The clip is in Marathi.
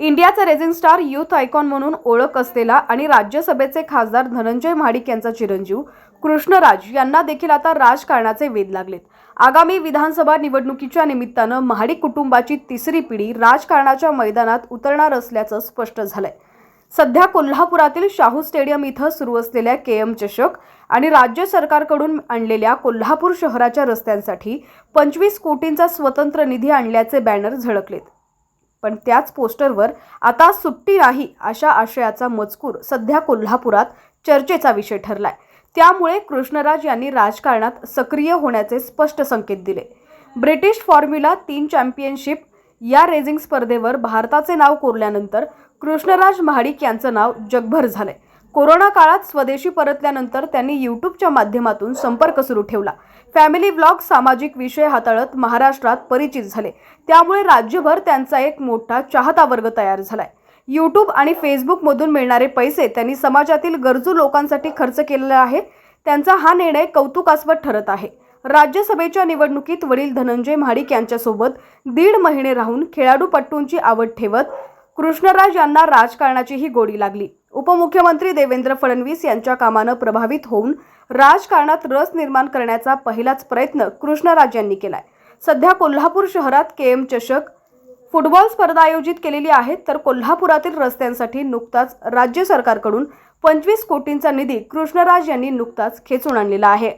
इंडियाचा रेझिंग स्टार युथ आयकॉन म्हणून ओळख असलेला आणि राज्यसभेचे खासदार धनंजय महाडिक यांचा चिरंजीव कृष्णराज यांना देखील आता राजकारणाचे वेध लागलेत. आगामी विधानसभा निवडणुकीच्या निमित्तानं महाडिक कुटुंबाची तिसरी पिढी राजकारणाच्या मैदानात उतरणार असल्याचं स्पष्ट झालंय. सध्या कोल्हापुरातील शाहू स्टेडियम इथं सुरू असलेल्या के एम चषक आणि राज्य सरकारकडून आणलेल्या कोल्हापूर शहराच्या रस्त्यांसाठी पंचवीस कोटींचा स्वतंत्र निधी आणल्याचे बॅनर झळकलेत. पण त्याच पोस्टरवर आता सुट्टी नाही अशा आशयाचा मजकूर सध्या कोल्हापुरात चर्चेचा विषय ठरलाय. त्यामुळे कृष्णराज यांनी राजकारणात सक्रिय होण्याचे स्पष्ट संकेत दिले. ब्रिटिश फॉर्म्युला तीन चॅम्पियनशिप या रेझिंग स्पर्धेवर भारताचे नाव कोरल्यानंतर कृष्णराज महाडिक यांचं नाव जगभर झालंय. कोरोना काळात स्वदेशी परतल्यानंतर त्यांनी यूट्यूबच्या माध्यमातून संपर्क सुरू ठेवला. फॅमिली ब्लॉग सामाजिक विषय हाताळत महाराष्ट्रात परिचित झाले. त्यामुळे राज्यभर त्यांचा एक मोठा चाहता वर्ग तयार झालाय. यूट्यूब आणि फेसबुकमधून मिळणारे पैसे त्यांनी समाजातील गरजू लोकांसाठी खर्च केलेला आहे. त्यांचा हा निर्णय कौतुकास्पद ठरत आहे. राज्यसभेच्या निवडणुकीत वडील धनंजय महाडिक यांच्यासोबत दीड महिने राहून खेळाडूपट्टूंची आवड ठेवत कृष्णराज यांना राजकारणाचीही गोडी लागली. उपमुख्यमंत्री देवेंद्र फडणवीस यांच्या कामानं प्रभावित होऊन राजकारणात रस निर्माण करण्याचा पहिलाच प्रयत्न कृष्णराज यांनी केलाय. सध्या कोल्हापूर शहरात के एम चषक फुटबॉल स्पर्धा आयोजित केलेली आहे तर कोल्हापुरातील रस्त्यांसाठी नुकताच राज्य सरकारकडून पंचवीस कोटींचा निधी कृष्णराज यांनी नुकताच खेचून आणलेला आहे.